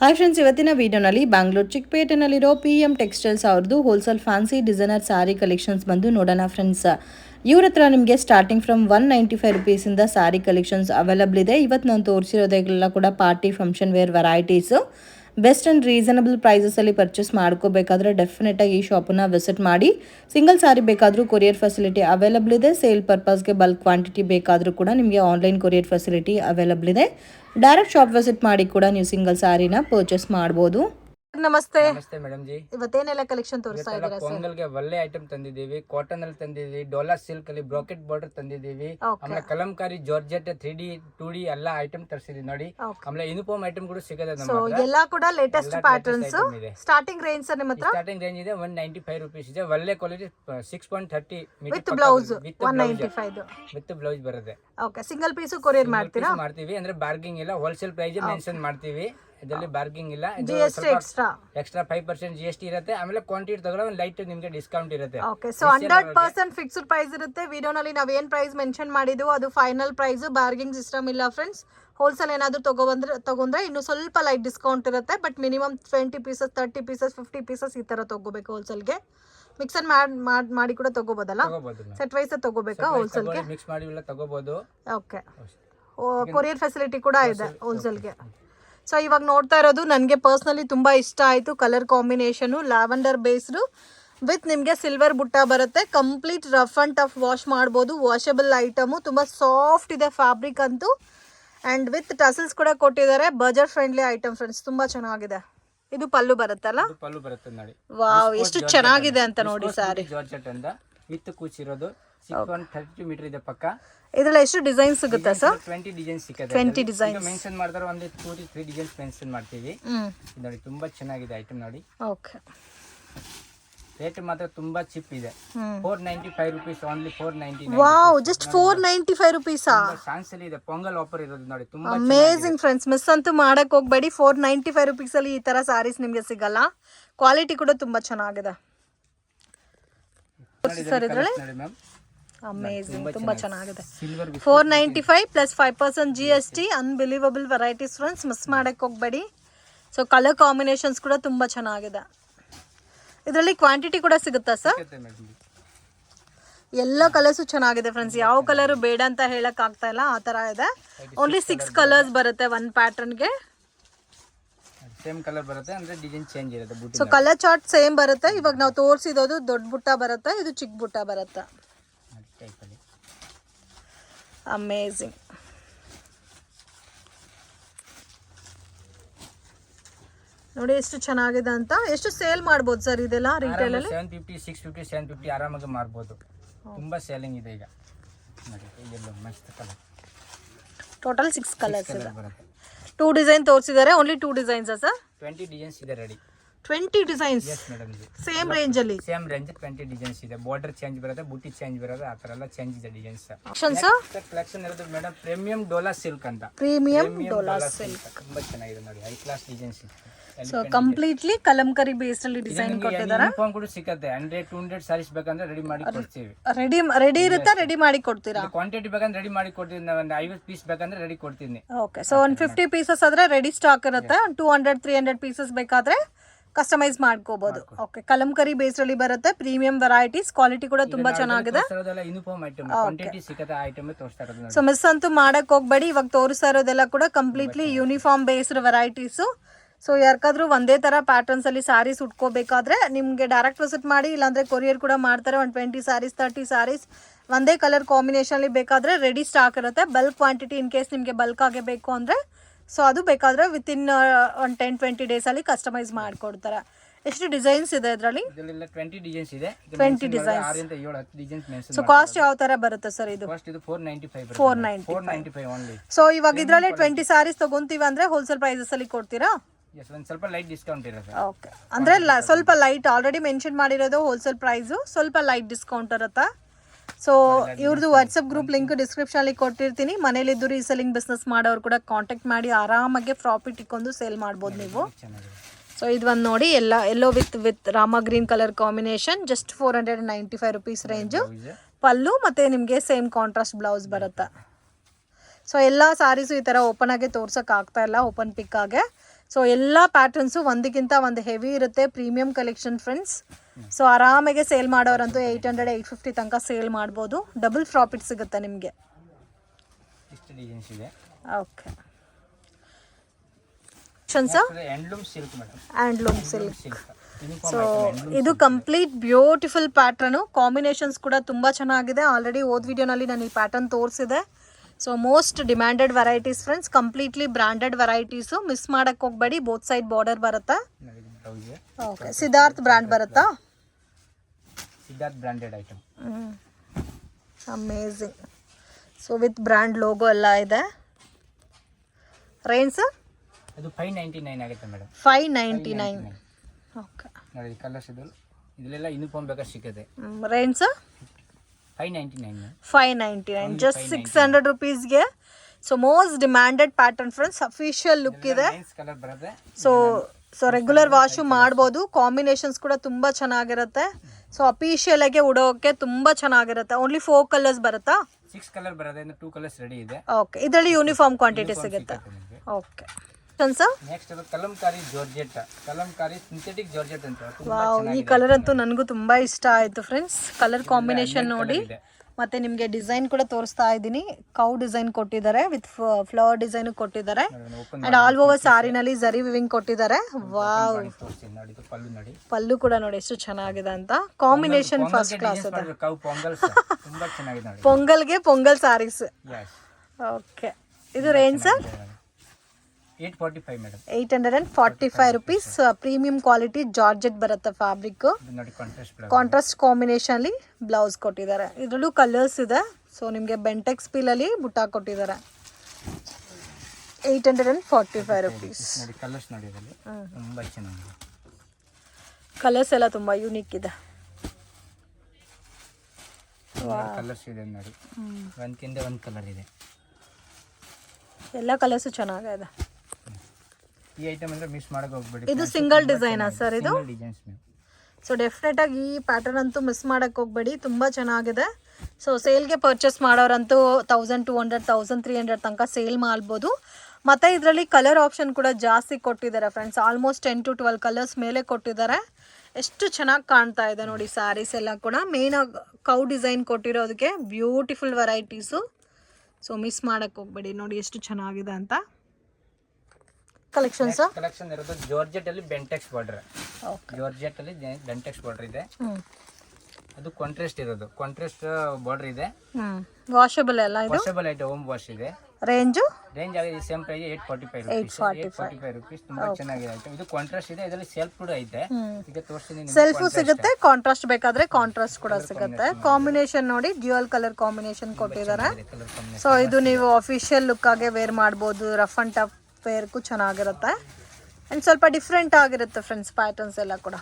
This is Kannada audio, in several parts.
ಹಾಯ್ ಫ್ರೆಂಡ್ಸ್ ಇವತ್ತಿನ ವಿಡಿಯೋನಲ್ಲಿ ಬ್ಯಾಂಗ್ಳೂರ್ ಚಿಕ್ಕಪೇಟೆನಲ್ಲಿರೋ ಪಿ ಎಂ ಟೆಕ್ಸ್ಟೈಲ್ಸ್ ಅವ್ರದ್ದು wholesale fancy designer sari collections ಬಂದು ನೋಡೋಣ ಫ್ರೆಂಡ್ಸ್ ಇವ್ರ ಹತ್ರ ನಿಮಗೆ starting from one ninety five ರುಪೀಸಿಂದ sari collections available ಇದೆ. ಇವತ್ತು ನಾನು ತೋರಿಸಿರೋದೆಲ್ಲ ಕೂಡ party function wear varieties best and reasonable ಪ್ರೈಸಸಲ್ಲಿ purchase ಮಾಡ್ಕೋಬೇಕಾದ್ರೆ ಡೆಫಿನೆಟಾಗಿ ಈ ಶಾಪನ್ನು ವಿಸಿಟ್ ಮಾಡಿ. ಸಿಂಗಲ್ ಸಾರಿ ಬೇಕಾದರೂ ಕೊರಿಯರ್ ಫೆಸಿಲಿಟಿ ಅವೈಲಬಲ್ ಇದೆ. ಸೇಲ್ ಪರ್ಪಸ್ಗೆ ಬಲ್ಕ್ ಕ್ವಾಂಟಿಟಿ ಬೇಕಾದರೂ ಕೂಡ ನಿಮಗೆ ಆನ್ಲೈನ್ ಕೊರಿಯರ್ ಫೆಸಿಲಿಟಿ ಅವೈಲಬಲ್ ಇದೆ. ಡೈರೆಕ್ಟ್ ಶಾಪ್ ವಿಸಿಟ್ ಮಾಡಿ ಕೂಡ ನೀವು ಸಿಂಗಲ್ ಸ್ಯಾರಿನ ಪರ್ಚೇಸ್ ಮಾಡ್ಬೋದು. ನಮಸ್ತೆ. ನಮಸ್ತೆ ಮೇಡಮ್ ಜಿ. ಇವತ್ತೇನೆಲ್ಲ ಕಲೆಕ್ಷನ್ ತೋರಿಸ್ತಾ ಇದ್ದೀರಾ ಸರ್? ಪೊಂಗಲ್ಗೆ ಒಳ್ಳೆ ಐಟಮ್ ತಂದಿದ್ದೀವಿ. ಕಾಟನ್ ಅಲ್ಲಿ ತಂದಿದ್ದೀವಿ. ಡೋಲಾ ಸಿಲ್ಕ್ ಅಲ್ಲಿ ಬ್ರಾಕೆಟ್ ಬಾರ್ಡರ್ ತಂದಿದ್ದೀವಿ. ಆಮೇಲೆ Kalamkari georgette three D two D ಎಲ್ಲ ಐಟಮ್ ತರಿಸಿದೀವಿ ನೋಡಿ. ಆಮೇಲೆ ಯೂನಿಫಾರ್ಮ್ ಐಟಮ್ ಕೂಡ ಸಿಗದೆ ಸೊ ಎಲ್ಲಾ ಕೂಡ latest patterns. Starting range sir ನಿಮ್ಮ ಹತ್ರ? ಸ್ಟಾರ್ಟಿಂಗ್ ರೇಂಜ್ ಇದೆ ಒನ್ ನೈಂಟಿ ಫೈವ್ ರುಪೀಸ್ ಇದೆ. ಒಳ್ಳೆ quality six point thirty with blouse one ninety five with blouse ಬರುತ್ತೆ. ಓಕೆ ಸಿಂಗಲ್ ಪೀಸು ಕೊರಿಯರ್ ಮಾಡ್ತೀರಾ? ಮಾಡ್ತೀವಿ. ಅಂದ್ರೆ ಬಾರ್ಗಿಂಗ್ ಇಲ್ಲ. ಹೋಲ್ಸೇಲ್ ಪ್ರೈಸ್ ಮೆನ್ಷನ್ ಮಾಡ್ತೀವಿ. ಇದರಲ್ಲಿ ಬಾರ್ಗಿಂಗ್ ಇಲ್ಲ. G S T extra extra five percent G S T ಇರುತ್ತೆ. ಆಮೇಲೆ ಕ್ವಾಂಟಿಟಿ ತಗೊಳ್ಳೋ ಒಂದು ಲೈಟ್ ನಿಮಗೆ ಡಿಸ್ಕೌಂಟ್ ಇರುತ್ತೆ. Okay so hundred percent fixed price ಇರುತ್ತೆ. ವಿಡಿಯೋನಲ್ಲಿ ನಾವು ಏನು ಪ್ರೈಸ್ ಮೆನ್ಷನ್ ಮಾಡಿದ್ವು ಅದು ಫೈನಲ್ ಪ್ರೈಸ್ ಬಾರ್ಗಿಂಗ್ ಸಿಸ್ಟಮ್ ಇಲ್ಲ ಫ್ರೆಂಡ್ಸ್ ಹೋಲ್ಸೇಲ್ ಏನಾದರೂ ತಗೊಬಂದ್ರೆ ತಗೊಂಡ್ರೆ ಇನ್ನು ಸ್ವಲ್ಪ ಲೈಟ್ ಡಿಸ್ಕೌಂಟ್ ಇರುತ್ತೆ. But minimum twenty pieces thirty pieces fifty pieces ಈ ಥರ ತಗೋಬೇಕು ಹೋಲ್ಸೇಲ್ಗೆ ಮಿಕ್ಸ್ ಅಂಡ್ ಮಾಡಿ ಮಾಡಿ ಕೂಡ ತಗೋಬೋದಲ್ಲ? ಸೆಟ್ ವೈಸ್ ತಗೋಬೇಕಾ ಹೋಲ್ಸೇಲ್ಗೆ ಮಿಕ್ಸ್ ಮಾಡಿ ಎಲ್ಲ ತಗೋಬಹುದು ಓಕೆ ಕೊರಿಯರ್ ಫೆಸಿಲಿಟಿ ಕೂಡ ಇದೆ ಹೋಲ್ಸೇಲ್ಗೆ ಸೊ ಇವಾಗ ನೋಡ್ತಾ ಇರೋದು ನನಗೆ ಪರ್ಸ್ನಲಿ ತುಂಬ ಇಷ್ಟ ಆಯಿತು colour combination lavender based with ನಿಮಗೆ ಸಿಲ್ವರ್ ಬುಟ್ಟ ಬರುತ್ತೆ. Complete rough and tough wash ಮಾಡ್ಬೋದು. ವಾಷಬಲ್ ಐಟಮು ತುಂಬ ಸಾಫ್ಟ್ ಇದೆ ಫ್ಯಾಬ್ರಿಕ್ ಅಂತೂ. ಆ್ಯಂಡ್ ವಿತ್ ಟಸಲ್ಸ್ ಕೂಡ ಕೊಟ್ಟಿದ್ದಾರೆ. ಬಜೆಟ್ ಫ್ರೆಂಡ್ಲಿ ಐಟಮ್ ಫ್ರೆಂಡ್ಸ್ ತುಂಬ ಚೆನ್ನಾಗಿದೆ. ಇದು ಪಲ್ಲು ಬರುತ್ತಲ್ಲ? ಪಲ್ಲು ಬರುತ್ತೆ ನೋಡಿ. ವಾವ್ ಎಷ್ಟು ಚೆನ್ನಾಗಿದೆ ಅಂತ ನೋಡಿ ಸಾರಿ. ವಿತ್ ಕೂಚಿರೋದು. ಸಿಕ್ಸ್ ಒನ್ ಥರ್ಟಿ ಮೀಟರ್ ಇದೆ ಪಕ್ಕ. ಇದ್ರಲ್ಲಿ ಎಷ್ಟು ಡಿಸೈನ್ ಸಿಗುತ್ತೆ ಸರ್? ಟ್ವೆಂಟಿ ಡಿಸೈನ್ ಸಿಗುತ್ತೆ ಟ್ವೆಂಟಿ ಡಿಸೈನ್ ಮೆನ್ಷನ್ ಮಾಡಿದ್ರೆ ಒಂದು ಟೂ ತ್ರೀ ಡಿಸೈನ್ಸ್ ಮೆನ್ಷನ್ ಮಾಡ್ತೀವಿ. ಇದು ನೋಡಿ ತುಂಬಾ ಚೆನ್ನಾಗಿದೆ ಐಟಮ್ ನೋಡಿ. ಓಕೆ ರೇಟ್ ಮಾತ್ರ ತುಂಬಾ ಚಿಪ್ ಇದೆ. Four ninety five rupees only four ninety wow just four ninety five rupees chance ಅಲ್ಲಿ ಇದೆ. ಪೊಂಗಲ್ ಆಫರ್ ಇರೋದು ನೋಡಿ ತುಂಬಾ ಅಮೇಜಿಂಗ್ ಫ್ರೆಂಡ್ಸ್ ಮಿಸ್ ಅಂತೂ ಮಾಡಕ್ ಹೋಗ್ಬೇಡಿ. ಫೋರ್ ನೈಂಟಿ ಫೈವ್ ರುಪೀಸಲ್ಲಿ ಈ ತರ ಸಾರೀಸ್ ನಿಮಗೆ ಸಿಗಲ್ಲ. ಕ್ವಾಲಿಟಿ ಕೂಡ ತುಂಬಾ ಚೆನ್ನಾಗಿದೆ. ಸರ್ ಇದ್ರಲ್ಲಿ ಅಮೇಝಿಂಗ್ ತುಂಬಾ ಚೆನ್ನಾಗಿದೆ. Four ninety five plus five percent G S T unbelievable varieties friends miss ಮಾಡಕ್ಕೆ ಹೋಗ್ಬೇಡಿ. ಸೊ ಕಲರ್ ಕಾಂಬಿನೇಷನ್ಸ್ ಕೂಡ ತುಂಬ ಚೆನ್ನಾಗಿದೆ. ಇದರಲ್ಲಿ ಕ್ವಾಂಟಿಟಿ ಕೂಡ ಸಿಗುತ್ತಾ ಸರ್ ಎಲ್ಲ ಕಲರ್ಸು ಚೆನ್ನಾಗಿದೆ ಫ್ರೆಂಡ್ಸ್ ಯಾವ ಕಲರು ಬೇಡ ಅಂತ ಹೇಳಕ್ ಆಗ್ತಾ ಇಲ್ಲ ಆ ಥರ ಇದೆ. ಓನ್ಲಿ ಸಿಕ್ಸ್ ಕಲರ್ಸ್ ಬರುತ್ತೆ ಒನ್ ಪ್ಯಾಟರ್ನ್ಗೆ ಸೇಮ್ ಕಲರ್ ಬರುತ್ತೆ ಅಂದ್ರೆ ಡಿಸೈನ್ ಚೇಂಜ್ ಇರುತ್ತೆ ಸೊ ಕಲರ್ ಚಾರ್ಟ್ ಸೇಮ್ ಬರುತ್ತೆ. ಇವಾಗ ನಾವು ತೋರಿಸಿದೋದು ದೊಡ್ಡ ಬುಟ್ಟ ಬರುತ್ತೆ ಇದು ಚಿಕ್ಕ ಬುಟ್ಟ ಬರುತ್ತೆ. ಅಮೇಝಿಂಗ್ ನೋಡಿ ಎಷ್ಟು ಚೆನ್ನಾಗಿದೆ ಅಂತ. ಎಷ್ಟು ಸೇಲ್ ಮಾಡ್ಬೋದು ಸರ್ ಇದೆಲ್ಲ ರಿಟೇಲ್ ಅಲ್ಲಿ? Seven fifty six fifty seven fifty ಆರಾಮಾಗಿ ಮಾರ್ಬೋದು ತುಂಬಾ ಸೇಲಿಂಗ್ ಇದೆ ಈಗ. ನೋಡಿ ಇದೆಲ್ಲ ಮಸ್ತ್ ಕಲರ್ ಟೋಟಲ್ ಸಿಕ್ಸ್ ಕಲರ್ಸ್ ಇದೆ ಟೂ ಡಿಸೈನ್ ತೋರಿಸಿದ್ದಾರೆ only two designs sir? Twenty designs ಇದೆ ready twenty designs yes madam same range ಅಲ್ಲಿ. ಸೇಮ್ ರೇಂಜ್ ಟ್ವೆಂಟಿ ಡಿಸೈನ್ಸ್ ಇದೆ. ಬಾರ್ಡರ್ ಚೇಂಜ್ ಬರುತ್ತೆ ಬುಟ್ಟಿ ಚೇಂಜ್ ಬರುತ್ತೆ ಆ ಥರ ಎಲ್ಲ ಚೇಂಜ್ ಇದೆ ಡಿಸೈನ್ಸ್ ಆಪ್ಷನ್ಸ್ ಕಲೆಕ್ಷನ್ ಇರೋದು ಮೇಡಮ್ ಪ್ರೀಮಿಯಂ ಡೋಲಾ ಸಿಲ್ಕ್ ಅಂತ. ಪ್ರೀಮಿಯಂ ಡೋಲಾ ಸಿಲ್ಕ್ ತುಂಬಾ ಚೆನ್ನಾಗಿದೆ ನೋಡಿ high class designs so completely Kalamkari base ಅಲ್ಲಿ ಡಿಸೈನ್ ಕೊಟ್ಟಿದ್ದಾರೆ ಯೂನಿಫಾರ್ಮ್ ಕೂಡ ಸಿಕ್ಕತ್ತೆ ಹಂಡ್ರೆಡ್ ಟೂ ಹಂಡ್ರೆಡ್ ಸಾರೀಸ್ ಬೇಕಂದ್ರೆ ರೆಡಿ ಮಾಡಿ ಕೊಡ್ತೀವಿ. ರೆಡಿ ರೆಡಿ ಇರುತ್ತಾ? ರೆಡಿ ಮಾಡಿ ಕೊಡ್ತೀರಾ? ಕ್ವಾಂಟಿಟಿ ಬೇಕಂದ್ರೆ ರೆಡಿ ಮಾಡಿ ಕೊಡ್ತೀನಿ. ನಾವು ಒಂದು ಐವತ್ತು ಪೀಸ್ ಬೇಕಂದ್ರೆ ರೆಡಿ ಕೊಡ್ತೀನಿ. ಓಕೆ ಸೊ ಒಂದು ಫಿಫ್ಟಿ ಪೀಸಸ್ ಆದ್ರೆ ರೆಡಿ ಸ್ಟಾಕ್ ಇರುತ್ತೆ. Two hundred three hundred pieces ಬೇಕಾದ್ರೆ ಕಸ್ಟಮೈಸ್ ಮಾಡ್ಕೋಬಹುದು ಓಕೆ ಕಲಂಕರಿ ಬೇಸ್ಡ್ ಅಲ್ಲಿ ಬರುತ್ತೆ ಪ್ರೀಮಿಯಂ ವೆರೈಟೀಸ್ ಕ್ವಾಲಿಟಿ ಕೂಡ ತುಂಬಾ ಚೆನ್ನಾಗಿದೆ. ಸೊ ಮಿಸ್ ಅಂತೂ ಮಾಡಕ್ ಹೋಗ್ಬೇಡಿ ಇವಾಗ ತೋರಿಸ್ತಾ ಇರೋದೆಲ್ಲ ಕೂಡ completely uniform based varieties so ಯಾರ್ಕಾದ್ರೂ ಒಂದೇ ತರ ಪ್ಯಾಟರ್ನ್ಸ್ ಅಲ್ಲಿ ಸ್ಯಾರೀಸ್ ಉಟ್ಕೋಬೇಕಾದ್ರೆ ನಿಮಗೆ ಡೈರೆಕ್ಟ್ ವಿಸಿಟ್ ಮಾಡಿ ಇಲ್ಲಾಂದ್ರೆ ಕೊರಿಯರ್ ಕೂಡ ಮಾಡ್ತಾರೆ ಒಂದು ಟ್ವೆಂಟಿ ಸ್ಯಾರೀಸ್ ತರ್ಟಿ ಸ್ಯಾರೀಸ್ ಒಂದೇ ಕಲರ್ ಕಾಂಬಿನೇಷನ್ ಅಲ್ಲಿ ಬೇಕಾದ್ರೆ ರೆಡಿ ಸ್ಟಾಕ್ ಇರುತ್ತೆ. ಬಲ್ಕ್ ಕ್ವಾಂಟಿಟಿ ಇನ್ ಕೇಸ್ ನಿಮಗೆ ಬಲ್ಕ್ ಆಗೇ ಬೇಕು ಅಂದರೆ ಸೊ ಅದು ಬೇಕಾದರೆ ವಿತಿನ್ ಒನ್ ಟೆನ್ ಟ್ವೆಂಟಿ ಡೇಸಲ್ಲಿ ಕಸ್ಟಮೈಸ್ ಮಾಡಿಕೊಡ್ತಾರೆ. ಎಷ್ಟು ಡಿಸೈನ್ಸ್ ಇದೆ ಇದರಲ್ಲಿ? ಟ್ವೆಂಟಿ ಡಿಸೈನ್ಸ್ ಇದೆ. ಇದು 20 mention ಮಾಡಿದ್ರೆ designs. ಆರರಿಂದ ಡಿಸೈನ್ಸ್ ಸೊ ಕಾಸ್ಟ್ ಯಾವ ತರ ಬರುತ್ತೆ ಸರ್ ಇದು? Four ninety five 495. Four ninety five only so ಇವಾಗ ಇದರಲ್ಲಿ ಟ್ವೆಂಟಿ ಸಾರೀಸ್ ತಗೊಂತೀವಿ ಅಂದ್ರೆ ಹೋಲ್ಸೇಲ್ ಪ್ರೈಸಸಲ್ಲಿ ಕೊಡ್ತೀರಾ? ಎಸ್ ಒಂದು ಸ್ವಲ್ಪ ಲೈಟ್ ಡಿಸ್ಕೌಂಟ್ ಇರುತ್ತೆ ಓಕೆ ಅಂದ್ರೆ ಸ್ವಲ್ಪ ಲೈಟ್ ಆಲ್ರೆಡಿ ಮೆನ್ಷನ್ ಮಾಡಿರೋದು ಹೋಲ್ಸೇಲ್ ಪ್ರೈಸು ಸ್ವಲ್ಪ ಲೈಟ್ ಡಿಸ್ಕೌಂಟ್ ಇರುತ್ತೆ? ಸೊ ಇವ್ರದ್ದು ವಾಟ್ಸಪ್ ಗ್ರೂಪ್ ಲಿಂಕ್ ಡಿಸ್ಕ್ರಿಪ್ಷನಲ್ಲಿ ಕೊಟ್ಟಿರ್ತೀನಿ. ಮನೇಲಿದ್ದು ರೀಸೆಲಿಂಗ್ ಬಿಸ್ನೆಸ್ ಮಾಡೋರು ಕೂಡ ಕಾಂಟ್ಯಾಕ್ಟ್ ಮಾಡಿ ಆರಾಮಾಗಿ ಪ್ರಾಫಿಟ್ ಇಕ್ಕೊಂಡು ಸೇಲ್ ಮಾಡ್ಬೋದು ನೀವು. ಸೊ ಇದು ಒಂದು ನೋಡಿ ಎಲ್ಲ yellow with with Rama green colour combination just four hundred ninety five rupees range ಪಲ್ಲು ಮತ್ತು ನಿಮಗೆ ಸೇಮ್ ಕಾಂಟ್ರಾಸ್ಟ್ ಬ್ಲೌಸ್ ಬರುತ್ತೆ. ಸೊ ಎಲ್ಲ ಸಾರೀಸು ಈ ಥರ ಓಪನ್ ಆಗಿ ತೋರ್ಸೋಕೆ ಆಗ್ತಾ ಇಲ್ಲ ಓಪನ್ ಪಿಕ್ ಆಗಿ. ಸೊ ಎಲ್ಲ ಪ್ಯಾಟರ್ನ್ಸು ಒಂದಕ್ಕಿಂತ ಒಂದು ಹೆವಿ ಇರುತ್ತೆ ಪ್ರೀಮಿಯಂ ಕಲೆಕ್ಷನ್ ಫ್ರೆಂಡ್ಸ್ ಸೊ ಆರಾಮಾಗೆ ಸೇಲ್ ಮಾಡೋರಂತೂ ಏಯ್ಟ್ ಹಂಡ್ರೆಡ್ ಏಯ್ಟ್ ಫಿಫ್ಟಿ ತನಕ ಸೇಲ್ ಮಾಡ್ಬೋದು. ಡಬಲ್ ಪ್ರಾಫಿಟ್ ಸಿಗುತ್ತೆ ನಿಮಗೆ. ಓಕೆ ಹ್ಯಾಂಡ್ಲೂಮ್ ಸಿಲ್ಕ್ ಸೊ ಇದು ಕಂಪ್ಲೀಟ್ ಬ್ಯೂಟಿಫುಲ್ ಪ್ಯಾಟ್ರನು ಕಾಂಬಿನೇಷನ್ಸ್ ಕೂಡ ತುಂಬ ಚೆನ್ನಾಗಿದೆ. ಆಲ್ರೆಡಿ ಓದ್ ವಿಡಿಯೋನಲ್ಲಿ ನಾನು ಈ ಪ್ಯಾಟರ್ನ್ ತೋರಿಸಿದೆ. So most demanded varieties friends completely branded varieties miss ಮಾಡೋಕ್ಕೆ ಹೋಗಬೇಡಿ. ಬೋತ್ ಸೈಡ್ ಬಾರ್ಡರ್ ಬರುತ್ತಾ? ಓಕೆ ಸಿದ್ಧಾರ್ಥ್ ಬ್ರ್ಯಾಂಡ್ ಬರುತ್ತಾ? Siddharth branded item amazing so with brand logo ಎಲ್ಲ ಇದೆ. ರೇಂಜ್ ಅದು ಫೈವ್ ನೈಂಟಿ ನೈನ್ ಆಗುತ್ತೆ madam five ninety nine okay ನೋಡಿ ಕಲರ್ಸ್ ಇದು ಇದೆಲ್ಲ ಯೂನಿಫಾರ್ಮ್ ಬೇಕಾದ್ರೆ ಸಿಗುತ್ತೆ range five ninety nine five ninety nine just six hundred ರುಪೀಸ್ಗೆ so most demanded pattern friends official look ಇದೆ. ನೈನ್ಸ್ ಕಲರ್ ಬರುತ್ತೆ. ಸೊ ಸೊ ರೆಗ್ಯುಲರ್ ವಾಶು ಮಾಡ್ಬೋದು. ಕಾಂಬಿನೇಷನ್ಸ್ ಕೂಡ ತುಂಬ ಚೆನ್ನಾಗಿರುತ್ತೆ. ಸೊ ಆಗಿ ಉಡೋಕೆ ತುಂಬ ಚೆನ್ನಾಗಿರುತ್ತೆ. ಓನ್ಲಿ ಫೋರ್ ಕಲರ್ಸ್ ಬರುತ್ತಾ? ಸಿಕ್ಸ್ ಕಲರ್ ಬರುತ್ತೆ ಇನ್ನು ಟೂ ಕಲರ್ಸ್ ರೆಡಿ ಇದೆ. ಓಕೆ ಇದರಲ್ಲಿ ಯೂನಿಫಾರ್ಮ್ ಕ್ವಾಂಟಿಟಿ ಸಿಗುತ್ತೆ. ಓಕೆ ಸರ್ ನೆಕ್ಸ್ಟ್ ಅದು Kalamkari georgette Kalamkari synthetic georgette ಅಂತ. ತುಂಬಾ ವಾವ್ ಈ ಕಲರ್ ಅಂತೂ ನನಗೂ ತುಂಬಾ ಇಷ್ಟ ಆಯ್ತು ಫ್ರೆಂಡ್ಸ್ ಕಲರ್ ಕಾಂಬಿನೇಷನ್ ನೋಡಿ. ಮತ್ತೆ ನಿಮಗೆ ಡಿಸೈನ್ ಕೂಡ ತೋರಿಸ್ತಾ ಇದ್ದೀನಿ. ಕೌ ಡಿಸೈನ್ ಕೊಟ್ಟಿದ್ದಾರೆ ವಿತ್ ಫ್ಲವರ್ ಡಿಸೈನ್ ಕೊಟ್ಟಿದ್ದಾರೆ. ಅಂಡ್ ಆಲ್ ಓವರ್ ಸಾರಿನಲ್ಲಿ ಜರಿ ವಿವಿಂಗ್ ಕೊಟ್ಟಿದ್ದಾರೆ. ವಾವ್ ಪಲ್ಲು ಕೂಡ ನೋಡಿ ಎಷ್ಟು ಚೆನ್ನಾಗಿದೆ ಅಂತ. ಕಾಂಬಿನೇಷನ್ ಫಸ್ಟ್ ಕ್ಲಾಸ್ ಪೊಂಗಲ್ಗೆ ಪೊಂಗಲ್ ಸಾರೀಸ್ ಓಕೆ ಇದು range sir eight hundred and forty five rupees premium quality georgette ಬರುತ್ತೆ ಫ್ಯಾಬ್ರಿಕ್ ಕಾಂಟ್ರಾಸ್ಟ್ ಕಾಂಬಿನೇಷನ್ ಅಲ್ಲಿ ಬ್ಲೌಸ್ ಕೊಟ್ಟಿದ್ದಾರೆ. ಇದರಲ್ಲೂ ಕಲರ್ಸ್ ಇದೆ. ಸೊ ನಿಮಗೆ ಬೆಂಟೆಕ್ಸ್ ಪೀಲಲ್ಲಿ ಬುಟ್ಟ ಕೊಟ್ಟಿದ್ದಾರೆ. Eight hundred and forty five rupees colours ಎಲ್ಲ ತುಂಬಾ ಯೂನಿಕ್ ಇದೆ. ಕಲರ್ಸ್ ಇದೆ ನೋಡಿ. ಒಂದು ಕಲರ್ ಇದೆ. ಎಲ್ಲ ಕಲರ್ಸು ಚೆನ್ನಾಗಿದೆ ಈ ಐಟಮ್ ಅಂದ್ರೆ ಮಿಸ್ ಮಾಡಕ್ ಹೋಗ್ಬೇಡಿ ಇದು ಸಿಂಗಲ್ ಡಿಸೈನಾ ಸರ್ ಇದು? ಡಿಸೈನ್ಸ್ ಸೊ ಡೆಫಿನೆಟ್ ಆಗಿ ಈ ಪ್ಯಾಟರ್ನ್ ಅಂತೂ ಮಿಸ್ ಮಾಡಕ್ಕೆ ಹೋಗ್ಬೇಡಿ ತುಂಬ ಚೆನ್ನಾಗಿದೆ. ಸೊ ಸೇಲ್ಗೆ purchase ಮಾಡೋರಂತೂ thousand two hundred thousand three hundred ತನಕ ಸೇಲ್ ಮಾಡ್ಬೋದು. ಮತ್ತು ಇದರಲ್ಲಿ ಕಲರ್ ಆಪ್ಷನ್ ಕೂಡ ಜಾಸ್ತಿ ಕೊಟ್ಟಿದ್ದಾರೆ friends almost ten to twelve colours ಮೇಲೆ ಕೊಟ್ಟಿದ್ದಾರೆ. ಎಷ್ಟು ಚೆನ್ನಾಗಿ ಕಾಣ್ತಾ ಇದೆ ನೋಡಿ ಸ್ಯಾರೀಸ್ ಎಲ್ಲ ಕೂಡ. ಮೇನ್ ಕೌ ಡಿಸೈನ್ ಕೊಟ್ಟಿರೋದಕ್ಕೆ ಬ್ಯೂಟಿಫುಲ್ ವೆರೈಟೀಸು ಸೊ ಮಿಸ್ ಮಾಡಕ್ಕೆ ಹೋಗ್ಬೇಡಿ ನೋಡಿ ಎಷ್ಟು ಚೆನ್ನಾಗಿದೆ ಅಂತ. ಕಲೆಕ್ಷನ್ಸು ಕಲೆಕ್ಷನ್ ಇರೋದು ಜಾರ್ಜೆಟ್ ಅಲ್ಲಿ ಬೆಂಟೆಕ್ಸ್ ಬಾರ್ಡರ್ ಜಾರ್ಜೆಟ್ ಅಲ್ಲಿ ಬೆಂಟೆಕ್ಸ್ ಬಾರ್ಡರ್ ಇದೆ. ಅದು ಕಾಂಟ್ರಾಸ್ಟ್ ಇರೋದು. ಕಾಂಟ್ರಾಸ್ಟ್ ಬಾರ್ಡರ್ ಇದೆ. ವಾಷಬಲ್ ಎಲ್ಲ ಇದು? ವಾಷಬಲ್ ಐಟಮ್ ಹೋಮ್ ವಾಶ್ ಇದೆ. ರೇಂಜ್ ರೇಂಜ್ ಆಗಿದೆ same price eight forty five rupees ತುಂಬಾ ಚೆನ್ನಾಗಿದೆ ಐಟಮ್ ಇದು ಕಾಂಟ್ರಾಸ್ಟ್ ಇದೆ ಇದರಲ್ಲಿ ಸೆಲ್ಫ್ ಕೂಡ ಇದೆ ಈಗ ತೋರಿಸ್ತೀನಿ ನಿಮಗೆ ಸೆಲ್ಫ್ ಸಿಗುತ್ತೆ ಕಾಂಟ್ರಾಸ್ಟ್ ಬೇಕಾದ್ರೆ ಕಾಂಟ್ರಾಸ್ಟ್ ಕೂಡ ಸಿಗುತ್ತೆ. ಕಾಂಬಿನೇಷನ್ ನೋಡಿ. ಡ್ಯುಯಲ್ ಕಲರ್ ಕಾಂಬಿನೇಷನ್ ಕೊಟ್ಟಿದ್ದಾರೆ. ಸೊ ಇದು ನೀವು ಆಫೀಷಿಯಲ್ ಲುಕ್ ಆಗಿ ವೇರ್ ಮಾಡಬಹುದು ರಫ್ ಅಂಡ್ ಟಫ್ ವೇರ್ಗೂ ಚೆನ್ನಾಗಿರುತ್ತೆ. ಆ್ಯಂಡ್ ಸ್ವಲ್ಪ ಡಿಫ್ರೆಂಟ್ ಆಗಿರುತ್ತೆ ಫ್ರೆಂಡ್ಸ್ ಪ್ಯಾಟರ್ನ್ಸ್ ಎಲ್ಲ ಕೂಡ.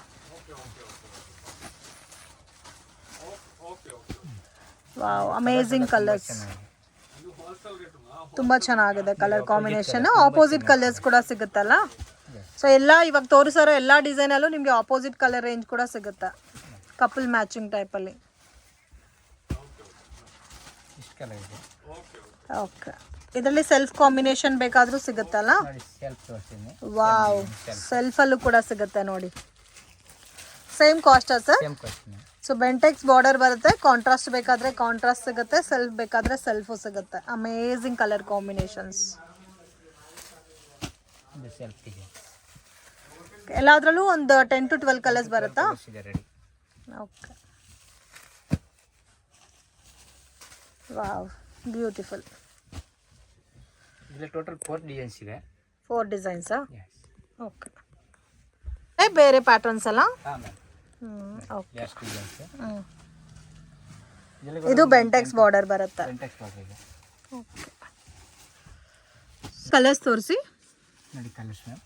ವಾವ್ ಅಮೇಝಿಂಗ್ ಕಲರ್ಸ್ ತುಂಬ ಚೆನ್ನಾಗಿದೆ. ಕಲರ್ ಕಾಂಬಿನೇಷನ್ ಆಪೋಸಿಟ್ ಕಲರ್ಸ್ ಕೂಡ ಸಿಗುತ್ತಲ್ಲ? ಸೊ ಎಲ್ಲ ಇವಾಗ ತೋರಿಸೋರೋ ಎಲ್ಲ ಡಿಸೈನಲ್ಲೂ ನಿಮಗೆ ಆಪೋಸಿಟ್ ಕಲರ್ ರೇಂಜ್ ಕೂಡ ಸಿಗುತ್ತೆ. ಕಪಲ್ ಮ್ಯಾಚಿಂಗ್ ಟೈಪಲ್ಲಿ ಓಕೆ ಇದರಲ್ಲಿ ಸೆಲ್ಫ್ ಕಾಂಬಿನೇಷನ್ ಬೇಕಾದರೂ ಸಿಗುತ್ತಲ್ಲ ಸೆಲ್ಫ್ ತೋರಿಸ್ತೀನಿ ವಾವ್ ಸೆಲ್ಫಲ್ಲೂ ಕೂಡ ಸಿಗುತ್ತೆ ನೋಡಿ. Same cost sir same so Bentex border ಬರುತ್ತೆ ಕಾಂಟ್ರಾಸ್ಟ್ ಬೇಕಾದರೆ ಕಾಂಟ್ರಾಸ್ಟ್ ಸಿಗುತ್ತೆ ಸೆಲ್ಫ್ ಬೇಕಾದರೆ ಸೆಲ್ಫು ಸಿಗುತ್ತೆ. ಅಮೇಝಿಂಗ್ ಕಲರ್ ಕಾಂಬಿನೇಷನ್ಸ್ ಎಲ್ಲಾದ್ರಲ್ಲೂ ಒಂದು ಟೆನ್ ಟು ಟ್ವೆಲ್ ಕಲರ್ಸ್ ಬರುತ್ತಾ? ಓಕೆ ವಾವ್ ಬ್ಯೂಟಿಫುಲ್ ಇದರಲ್ಲಿ ಟೋಟಲ್ ಫೋರ್ ಡಿಸೈನ್ಸ್ ಇದೆ ಫೋರ್ ಡಿಸೈನ್ಸ್ ಎಸ್ ಓಕೆ ಬೇರೆ ಪ್ಯಾಟರ್ನ್ಸ್ ಅಲ್ಲ? ಓಕೆ ಇದು ಬೆಂಟೆಕ್ಸ್ ಬಾರ್ಡರ್ ಬರುತ್ತೆ. ಬೆಂಟೆಕ್ಸ್ ಬಾರ್ಡರ್ ಇದೆ. ಕಲರ್ಸ್ ತೋರಿಸಿ. ನೋಡಿ ಕಲರ್ಸ್ ಮ್ಯಾಮ್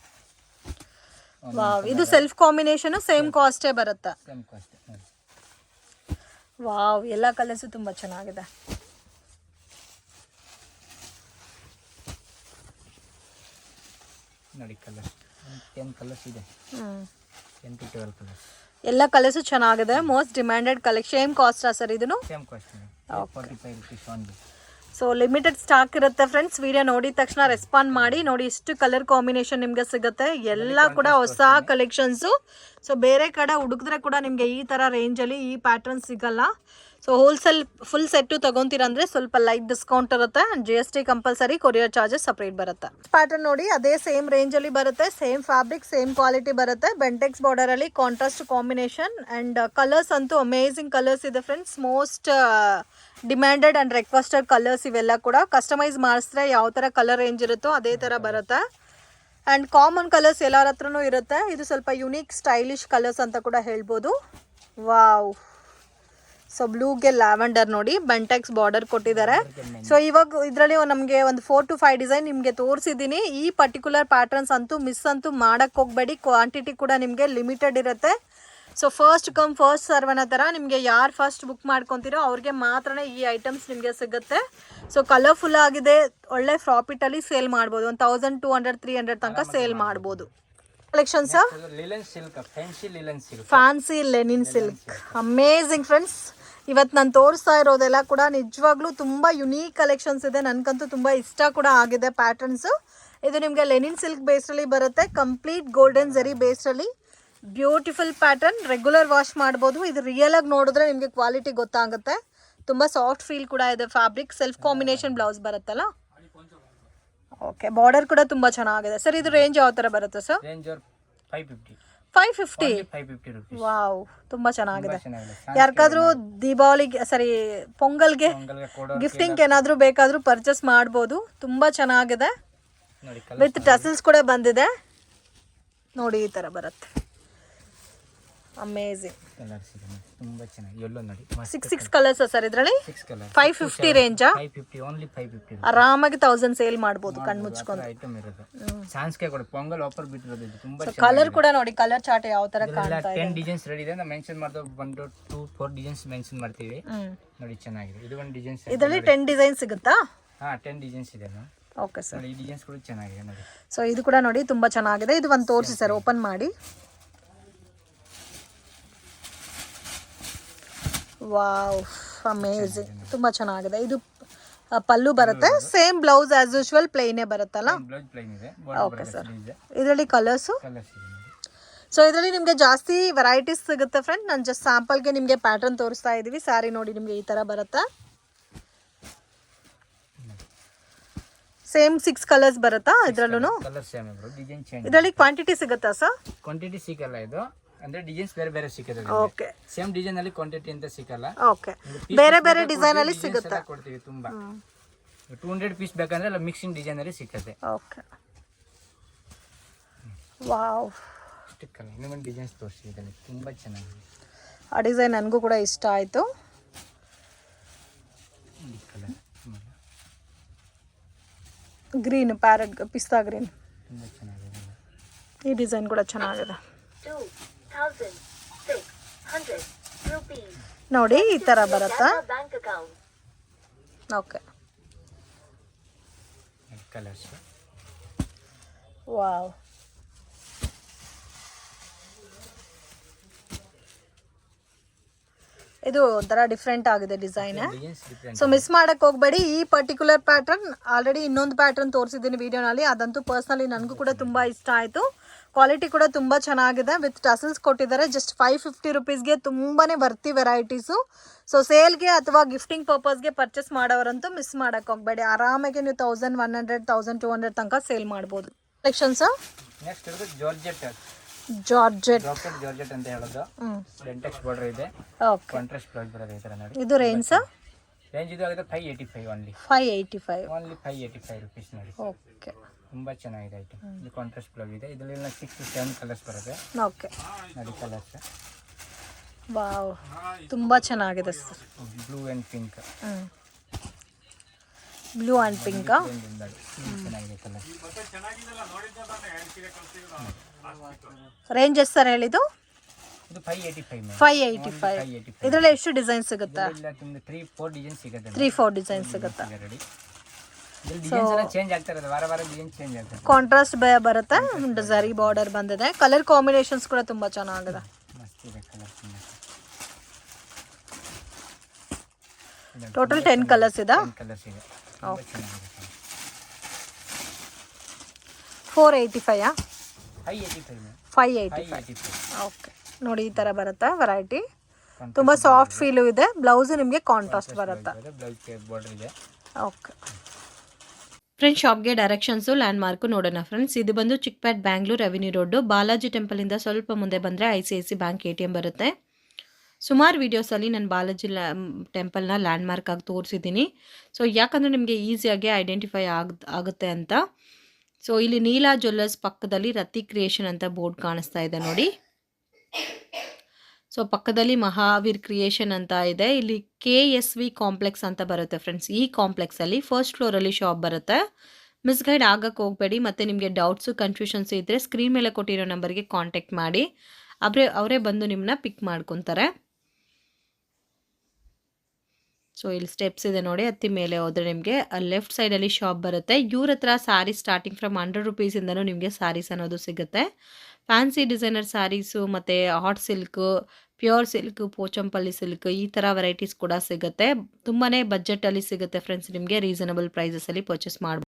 ವಾವ್ ಇದು ಸೆಲ್ಫ್ ಕಾಂಬಿನೇಷನ್ ಸೇಮ್ ಕಾಸ್ಟೇ ಬರುತ್ತೆ. ಸೇಮ್ ಕಾಸ್ಟ್ ನೋಡಿ ವಾವ್ ಎಲ್ಲ ಕಲರ್ಸು ತುಂಬ ಚೆನ್ನಾಗಿದೆ. ನೋಡಿ ಕಲರ್ಸ್ ಟೆನ್ ಕಲರ್ಸ್ ಇದೆ. ಟೆನ್ ಟು ಟ್ವೆಲ್ ಕಲರ್ಸ್ ಎಲ್ಲ ಕಲರ್ಸು ಚೆನ್ನಾಗಿದೆ. ಮೋಸ್ಟ್ ಡಿಮ್ಯಾಂಡೆಡ್ ಕಲೆಕ್ಷನ್ ಸೇಮ್ ಕಾಸ್ಟಾ ಸರ್ ಇದನ್ನು? Same cost forty five rupees ಒಂದು ಸೊ ಲಿಮಿಟೆಡ್ ಸ್ಟಾಕ್ ಇರುತ್ತೆ ಫ್ರೆಂಡ್ಸ್ ವಿಡಿಯೋ ನೋಡಿದ ತಕ್ಷಣ ರೆಸ್ಪಾಂಡ್ ಮಾಡಿ. ನೋಡಿ ಇಷ್ಟು ಕಲರ್ ಕಾಂಬಿನೇಷನ್ ನಿಮಗೆ ಸಿಗುತ್ತೆ. ಎಲ್ಲ ಕೂಡ ಹೊಸ ಕಲೆಕ್ಷನ್ಸು ಸೊ ಬೇರೆ ಕಡೆ ಹುಡುಕಿದ್ರೆ ಕೂಡ ನಿಮಗೆ ಈ ಥರ ರೇಂಜಲ್ಲಿ ಈ ಪ್ಯಾಟರ್ನ್ ಸಿಗಲ್ಲ. ಸೊ ಹೋಲ್ಸೇಲ್ ಫುಲ್ ಸೆಟ್ಟು ತಗೊಂತೀರಂದ್ರೆ ಸ್ವಲ್ಪ ಲೈಟ್ ಡಿಸ್ಕೌಂಟ್ ಇರುತ್ತೆ. G S T compulsory courier charges separate ಬರುತ್ತೆ. ಪ್ಯಾಟರ್ನ್ ನೋಡಿ, ಅದೇ ಸೇಮ್ ರೇಂಜಲ್ಲಿ ಬರುತ್ತೆ. ಸೇಮ್ ಫ್ಯಾಬ್ರಿಕ್ ಸೇಮ್ ಕ್ವಾಲಿಟಿ ಬರುತ್ತೆ. ಬೆಂಟೆಕ್ಸ್ ಬಾರ್ಡರಲ್ಲಿ ಕಾಂಟ್ರಾಸ್ಟ್ ಕಾಂಬಿನೇಷನ್ ಆ್ಯಂಡ್ ಕಲರ್ಸ್ ಅಂತೂ ಅಮೇಝಿಂಗ್ ಕಲರ್ಸ್ ಇದೆ friends most demanded and requested colours ಇವೆಲ್ಲ ಕೂಡ. ಕಸ್ಟಮೈಸ್ ಮಾಡಿಸಿದ್ರೆ ಯಾವ ಥರ ಕಲರ್ ರೇಂಜ್ ಇರುತ್ತೋ ಅದೇ ಥರ ಬರುತ್ತೆ. ಆ್ಯಂಡ್ ಕಾಮನ್ ಕಲರ್ಸ್ ಎಲ್ಲರ ಹತ್ರನೂ ಇರುತ್ತೆ. ಇದು ಸ್ವಲ್ಪ ಯುನೀಕ್ ಸ್ಟೈಲಿಶ್ ಕಲರ್ಸ್ ಅಂತ ಕೂಡ ಹೇಳ್ಬೋದು. ವಾವ್ ಸೊ ಬ್ಲೂಗೆ ಲ್ಯಾವೆಂಡರ್ ನೋಡಿ ಬೆಂಟೆಕ್ಸ್ ಬಾರ್ಡರ್ ಕೊಟ್ಟಿದ್ದಾರೆ. ಸೊ ಇವಾಗ ಇದರಲ್ಲಿ ನಮಗೆ ಒಂದು ಫೋರ್ ಟು ಫೈವ್ ಡಿಸೈನ್ ನಿಮಗೆ ತೋರಿಸಿದ್ದೀನಿ. ಈ ಪರ್ಟಿಕ್ಯುಲರ್ ಪ್ಯಾಟರ್ನ್ಸ್ ಅಂತೂ ಮಿಸ್ ಅಂತೂ ಮಾಡಕ್ಕೆ ಹೋಗಬೇಡಿ. ಕ್ವಾಂಟಿಟಿ ಕೂಡ ನಿಮಗೆ ಲಿಮಿಟೆಡ್ ಇರುತ್ತೆ. So first come first serve ಅನ್ನೋ ಥರ ನಿಮಗೆ ಯಾರು ಫಸ್ಟ್ ಬುಕ್ ಮಾಡ್ಕೊತೀರೋ ಅವ್ರಿಗೆ ಮಾತ್ರನೇ ಈ ಐಟಮ್ಸ್ ನಿಮಗೆ ಸಿಗುತ್ತೆ. ಸೊ ಕಲರ್ಫುಲ್ ಆಗಿದೆ. ಒಳ್ಳೆ ಪ್ರಾಫಿಟಲ್ಲಿ ಸೇಲ್ ಮಾಡ್ಬೋದು. ಒಂದು thousand two hundred three hundred ತನಕ ಸೇಲ್ ಮಾಡ್ಬೋದು. Collections sir fancy linen silk amazing friends ಇವತ್ತು ನಾನು ತೋರಿಸ್ತಾ ಇರೋದೆಲ್ಲ ಕೂಡ ನಿಜವಾಗ್ಲೂ ತುಂಬ ಯುನೀಕ್ ಕಲೆಕ್ಷನ್ಸ್ ಇದೆ. ನನಗಂತೂ ತುಂಬ ಇಷ್ಟ ಕೂಡ ಆಗಿದೆ ಪ್ಯಾಟರ್ನ್ಸು ಇದು ನಿಮಗೆ ಲೆನಿನ್ ಸಿಲ್ಕ್ ಬೇಸ್ಡಲ್ಲಿ ಬರುತ್ತೆ. ಕಂಪ್ಲೀಟ್ ಗೋಲ್ಡನ್ ಜರಿ ಬೇಸ್ಡಲ್ಲಿ ಬ್ಯೂಟಿಫುಲ್ ಪ್ಯಾಟರ್ನ್ ರೆಗ್ಯುಲರ್ ವಾಶ್ ಮಾಡ್ಬೋದು. ಇದು ರಿಯಲ್ ಆಗಿ ನೋಡಿದ್ರೆ ನಿಮಗೆ ಕ್ವಾಲಿಟಿ ಗೊತ್ತಾಗುತ್ತೆ. ತುಂಬ ಸಾಫ್ಟ್ ಫೀಲ್ ಕೂಡ ಇದೆ ಫ್ಯಾಬ್ರಿಕ್ ಸೆಲ್ಫ್ ಕಾಂಬಿನೇಷನ್ ಬ್ಲೌಸ್ ಬರುತ್ತಲ್ಲ? ಓಕೆ ಬಾರ್ಡರ್ ಕೂಡ ತುಂಬ ಚೆನ್ನಾಗಿದೆ. ಸರ್ ಇದು ರೇಂಜ್ ಯಾವ ಥರ ಬರುತ್ತೆ sir five fifty five fifty five fifty rupees wow ತುಂಬಾ ಚೆನ್ನಾಗಿದೆ. ಯಾರಿಗಾದ್ರೂ ದೀಪಾವಳಿಗೆ ಸರಿ ಪೊಂಗಲ್ಗೆ ಗಿಫ್ಟಿಂಗ್ ಏನಾದ್ರೂ ಬೇಕಾದ್ರೂ ಪರ್ಚೇಸ್ ಮಾಡ್ಬೋದು. ತುಂಬಾ ಚೆನ್ನಾಗಿದೆ. ವಿತ್ ಟಸಲ್ಸ್ ಕೂಡ ಬಂದಿದೆ. ನೋಡಿ ಈ ತರ ಬರುತ್ತೆ. ಅಮೇಝಿಂಗ್ ಕಲರ್ಸ್ ಇದೆ ತುಂಬಾ ಚೆನ್ನಾಗಿ. ಎಲ್ಲೋ ನೋಡಿ. ಸಿಕ್ಸ್ ಸಿಕ್ಸ್ ಕಲರ್ಸ್ ಸರ್ ಇದರಲ್ಲಿ? Six colour five fifty ರೇಂಜಾ five fifty only five fifty ಆರಾಮಾಗಿ ತೌಸಂಡ್ ಸೇಲ್ ಮಾಡ್ಬೋದು ಕಣ್ಣು ಮುಚ್ಕೊಂಡು. ಐಟಮ್ ಇರೋದು ಸಾನ್ಸ್ಕೆ ಕೊಡಿ. ಪೊಂಗಲ್ ಆಫರ್ ಬಿಟ್ಟಿರೋದು ಇದು. ತುಂಬಾ ಕಲರ್ ಕೂಡ ನೋಡಿ. ಕಲರ್ ಚಾರ್ಟ್ ಯಾವ ತರ ಕಾಣ್ತಾ ಇದೆ. ಟೆನ್ ಡಿಸೈನ್ಸ್ ರೆಡಿ ಇದೆ. ನಾವು ಮೆನ್ಷನ್ ಮಾಡ್ದೋ ಬಂದು ಟೂ ಫೋರ್ ಡಿಸೈನ್ಸ್ ಮೆನ್ಷನ್ ಮಾಡ್ತೀವಿ. ನೋಡಿ ಚೆನ್ನಾಗಿದೆ. ಇದು ಒಂದು ಡಿಸೈನ್ಸ್ ಇದರಲ್ಲಿ ಟೆನ್ ಡಿಸೈನ್ ಸಿಗುತ್ತಾ? ಹಾ ಟೆನ್ ಡಿಸೈನ್ಸ್ ಇದೆ ಮ್ಯಾಮ್ ಓಕೆ ಸರ್ ಈ ಡಿಸೈನ್ಸ್ ಕೂಡ ಚೆನ್ನಾಗಿದೆ ನೋಡಿ. ಸೊ ಇದು ಕೂಡ ನೋಡಿ ತುಂಬಾ ಚೆನ್ನಾಗಿದೆ. ಇದು ಒಂದು ತೋರಿಸಿ ಸರ್ ಓಪನ್ ಮಾಡಿ. ವಾವ್ ಅಮೇಝಿಂಗ್ ತುಂಬ ಚೆನ್ನಾಗಿದೆ. ಇದು ಪಲ್ಲು ಬರುತ್ತೆ. ಸೇಮ್ ಬ್ಲೌಸ್ ಆಸ್ ಯೂಶ್ವಲ್ ಪ್ಲೇನೇ ಬರುತ್ತಲ್ಲ? ಓಕೆ ಸರ್ ಇದರಲ್ಲಿ ಕಲರ್ಸು ಸೊ ಇದರಲ್ಲಿ ನಿಮಗೆ ಜಾಸ್ತಿ ವೆರೈಟೀಸ್ ಸಿಗುತ್ತೆ ಫ್ರೆಂಡ್ ನಾನು ಜಸ್ಟ್ ಸ್ಯಾಂಪಲ್ಗೆ ನಿಮಗೆ ಪ್ಯಾಟರ್ನ್ ತೋರಿಸ್ತಾ ಇದ್ದೀವಿ ಸ್ಯಾರಿ ನೋಡಿ ನಿಮಗೆ ಈ ಥರ ಬರುತ್ತೆ? ಸೇಮ್ ಸಿಕ್ಸ್ ಕಲರ್ಸ್ ಬರುತ್ತಾ ಇದರಲ್ಲೂ ಇದರಲ್ಲಿ ಕ್ವಾಂಟಿಟಿ ಸಿಗುತ್ತಾ ಸರ್ ಕ್ವಾಂಟಿಟಿ ಸಿಗಲ್ಲ ಇದು. ಅಂದ್ರೆ ಡಿಸೈನ್ಸ್ ಬೇರೆ ಬೇರೆ ಸಿಕ್ಕದೆ ಓಕೆ ಸೇಮ್ ಡಿಸೈನ್ ಅಲ್ಲಿ ಕ್ವಾಂಟಿಟಿ ಅಂತ ಸಿಕ್ಕಲ್ಲ. ಓಕೆ ಬೇರೆ ಬೇರೆ ಡಿಸೈನ್ ಅಲ್ಲಿ ಸಿಗುತ್ತೆ? ಕೊಡ್ತೀವಿ ತುಂಬಾ. ಟೂ ಹಂಡ್ರೆಡ್ ಪೀಸ್ ಬೇಕಂದ್ರೆ ಅಲ್ಲ ಮಿಕ್ಸಿಂಗ್ ಡಿಸೈನ್ ಅಲ್ಲಿ ಸಿಕ್ಕತ್ತೆ. ಓಕೆ ವಾವ್ ಸಿಕ್ಕಲ್ಲ ಇನ್ನೊಂದು ಡಿಸೈನ್ಸ್ ತೋರಿಸಿದಲ್ಲಿ ತುಂಬಾ ಚೆನ್ನಾಗಿದೆ. ಆ ಡಿಸೈನ್ ನನಗೂ ಕೂಡ ಇಷ್ಟ ಆಯಿತು. ಗ್ರೀನ್ ಪ್ಯಾರೆಟ್ ಪಿಸ್ತಾ ಗ್ರೀನ್ ಈ ಡಿಸೈನ್ ಕೂಡ ಚೆನ್ನಾಗಿದೆ. ನೋಡಿ ಈ ಥರ ಬರುತ್ತಾ? ಓಕೆ. ವಾವ್. ಇದು ಒಂಥರ ಡಿಫ್ರೆಂಟ್ ಆಗಿದೆ ಡಿಸೈನ್ ಸೊ ಮಿಸ್ ಮಾಡಕ್ ಹೋಗ್ಬೇಡಿ. ಈ ಪರ್ಟಿಕ್ಯುಲರ್ ಪ್ಯಾಟರ್ನ್ ಆಲ್ರೆಡಿ ಇನ್ನೊಂದು ಪ್ಯಾಟರ್ನ್ ತೋರಿಸಿದ್ದೀನಿ ವಿಡಿಯೋನಲ್ಲಿ ಅದಂತೂ ಪರ್ಸ್ನಲಿ ನನಗೂ ಕೂಡ ತುಂಬ ಇಷ್ಟ ಆಯಿತು. ಕ್ವಾಲಿಟಿ ಕೂಡ ತುಂಬ ಚೆನ್ನಾಗಿದೆ. ವಿತ್ ಟಸಲ್ಸ್ ಕೊಟ್ಟಿದ್ದಾರೆ. ಜಸ್ಟ್ ಫೈವ್ ಫಿಫ್ಟಿ ರುಪೀಸ್ಗೆ ತುಂಬಾ ಬರ್ತಿ ವೆರೈಟೀಸು ಸೊ ಸೇಲ್ಗೆ ಅಥವಾ ಗಿಫ್ಟಿಂಗ್ ಪರ್ಪಸ್ಗೆ ಪರ್ಚೇಸ್ ಮಾಡೋರಂತೂ ಮಿಸ್ ಮಾಡಕ್ಕೆ ಹೋಗಬೇಡಿ. ಆರಾಮಾಗಿ ನೀವು thousand one hundred thousand two hundred ತನಕ ಸೇಲ್ ಮಾಡ್ಬೋದು. ಜಾರ್ಜೆಟ್ ಜಾರ್ಜೆಟ್ ಜಾರ್ಜೆಟ್ ಅಂತ ಹೇಳೋದು. ಹ್ಞೂ ಡೆಂಟೆಕ್ಸ್ ಬಾರ್ಡರ್ ಇದೆ. ಓಕೆ ಕಾಂಟ್ರಾಸ್ಟ್ ಬ್ಲೌಸ್ ಬರೋದು ಈ ಥರ ನೋಡಿ. ಇದು ರೇಂಜ್ ರೇಂಜ್ ಇದು ಆಗಿದೆ five eighty five only five eighty five only five eighty five rupees ನೋಡಿ. ಓಕೆ ತುಂಬಾ ಚೆನ್ನಾಗಿದೆ ಐಟಮ್ ಇದು ಕಾಂಟ್ರಾಸ್ಟ್ ಬ್ಲೌಸ್ ಇದೆ. ಇದರಲ್ಲಿ ಸಿಕ್ಸ್ ಟು ಸೆವೆನ್ ಕಲರ್ಸ್ ಬರುತ್ತೆ. ಓಕೆ. ನೋಡಿ ಕಲರ್ಸ್ ವಾವ್. ತುಂಬ ಚೆನ್ನಾಗಿದೆ sir blue and pink blue and pink ಚೆನ್ನಾಗಿದೆ ಕಲರ್ ರೇಂಜ್ ಎಷ್ಟು ಸರ್ ಹೇಳಿದ್ದು? ಇದು five eighty five five eighty five five eighty five ಇದರಲ್ಲಿ ಎಷ್ಟು ಡಿಸೈನ್ ಸಿಗುತ್ತೆ? ಇಲ್ಲ ನಿಮ್ದು ತ್ರೀ ಫೋರ್ ಡಿಸೈನ್ ಸಿಗುತ್ತೆ ತ್ರೀ ಫೋರ್ ಡಿಸೈನ್ ಸಿಗುತ್ತೆ ರೆಡಿ ಇದ್ರಲ್ಲಿ ಡಿಸೈನ್ಸ್ ಎಲ್ಲ ಚೇಂಜ್ ಆಗ್ತಾ ಇರೋದು. ವಾರ ವಾರ ಡಿಸೈನ್ ಚೇಂಜ್ ಆಗ್ತದೆ ಕಾಂಟ್ರಾಸ್ಟ್ ಬರುತ್ತೆ. ಜರಿ ಬಾರ್ಡರ್ ಬಂದಿದೆ. ಕಲರ್ ಕಾಂಬಿನೇಷನ್ಸ್ ಕೂಡ ತುಂಬ ಚೆನ್ನಾಗಿದೆ. ಟೋಟಲ್ ಟೆನ್ ಕಲರ್ಸ್ ಇದೆ? Four eighty ಫೈಯಾ five five eighty five okay ನೋಡಿ ಈ ಥರ ಬರುತ್ತೆ ವೆರೈಟಿ ತುಂಬ ಸಾಫ್ಟ್ ಫೀಲು ಇದೆ. ಬ್ಲೌಸು ನಿಮಗೆ ಕಾಂಟ್ರಾಸ್ಟ್ ಬರುತ್ತೆ. ಓಕೆ ಫ್ರೆಂಡ್ಸ್ ಶಾಪ್ಗೆ ಡೈರೆಕ್ಷನ್ಸು ಲ್ಯಾಂಡ್ ಮಾರ್ಕು ನೋಡೋಣ ಫ್ರೆಂಡ್ಸ್ ಇದು ಬಂದು ಚಿಕ್ಪೇಟ್ ಬ್ಯಾಂಗ್ಳೂರ್ ರೆವಿನ್ಯೂ ರೋಡು ಬಾಲಾಜಿ ಟೆಂಪಲಿಂದ ಸ್ವಲ್ಪ ಮುಂದೆ ಬಂದರೆ I C I C bank A T M ಬರುತ್ತೆ. ಸುಮಾರು ವೀಡಿಯೋಸಲ್ಲಿ ನಾನು ಬಾಲಾಜಿ ಲ್ಯಾ ಟೆಂಪಲ್ನ ಲ್ಯಾಂಡ್ ಮಾರ್ಕ್ ಆಗಿ ತೋರಿಸಿದ್ದೀನಿ. ಸೊ ಯಾಕಂದರೆ ನಿಮಗೆ ಈಸಿಯಾಗಿ ಐಡೆಂಟಿಫೈ ಆಗ್, ಆಗುತ್ತೆ ಅಂತ. ಸೊ ಇಲ್ಲಿ ನೀಲಾ ಜ್ಯುವೆಲ್ಲರ್ಸ್ ಪಕ್ಕದಲ್ಲಿ ರತಿ ಕ್ರಿಯೇಷನ್ ಅಂತ ಬೋರ್ಡ್ ಕಾಣಿಸ್ತಾ ಇದೆ ನೋಡಿ. ಸೊ ಪಕ್ಕದಲ್ಲಿ ಮಹಾವೀರ್ ಕ್ರಿಯೇಷನ್ ಅಂತ ಇದೆ. ಇಲ್ಲಿ ಕೆ ಎಸ್ ವಿ ಕಾಂಪ್ಲೆಕ್ಸ್ ಅಂತ ಬರುತ್ತೆ ಫ್ರೆಂಡ್ಸ್ ಈ ಕಾಂಪ್ಲೆಕ್ಸಲ್ಲಿ ಫಸ್ಟ್ ಫ್ಲೋರಲ್ಲಿ ಶಾಪ್ ಬರುತ್ತೆ. ಮಿಸ್ಗೈಡ್ ಆಗಕ್ಕೆ ಹೋಗಬೇಡಿ. ಮತ್ತು ನಿಮಗೆ ಡೌಟ್ಸು ಕನ್ಫ್ಯೂಷನ್ಸು ಇದ್ದರೆ ಸ್ಕ್ರೀನ್ ಮೇಲೆ ಕೊಟ್ಟಿರೋ ನಂಬರ್ಗೆ ಕಾಂಟ್ಯಾಕ್ಟ್ ಮಾಡಿ. ಅವರೇ ಅವರೇ ಬಂದು ನಿಮ್ಮನ್ನ ಪಿಕ್ ಮಾಡ್ಕೊತಾರೆ. ಸೊ ಇಲ್ಲಿ ಸ್ಟೆಪ್ಸ್ ಇದೆ ನೋಡಿ. ಹತ್ತಿ ಮೇಲೆ ಹೋದರೆ ನಿಮಗೆ ಲೆಫ್ಟ್ ಸೈಡಲ್ಲಿ ಶಾಪ್ ಬರುತ್ತೆ. ಇವ್ರ ಹತ್ರ ಸ್ಟಾರ್ಟಿಂಗ್ ಫ್ರಮ್ ಹಂಡ್ರೆಡ್ ರುಪೀಸಿಂದನೂ ನಿಮಗೆ ಸ್ಯಾರೀಸ್ ಅನ್ನೋದು ಸಿಗುತ್ತೆ. ಫ್ಯಾನ್ಸಿ ಡಿಸೈನರ್ ಸ್ಯಾರೀಸು ಮತ್ತು hot silk pure silk Pochampally silk ಈ ಥರ ವೆರೈಟೀಸ್ ಕೂಡ ಸಿಗುತ್ತೆ. ತುಂಬಾ ಬಜೆಟಲ್ಲಿ ಸಿಗುತ್ತೆ ಫ್ರೆಂಡ್ಸ್ ನಿಮಗೆ ರೀಸನಬಲ್ ಪ್ರೈಸಸಲ್ಲಿ ಪರ್ಚೇಸ್ ಮಾಡ್ಬೋದು.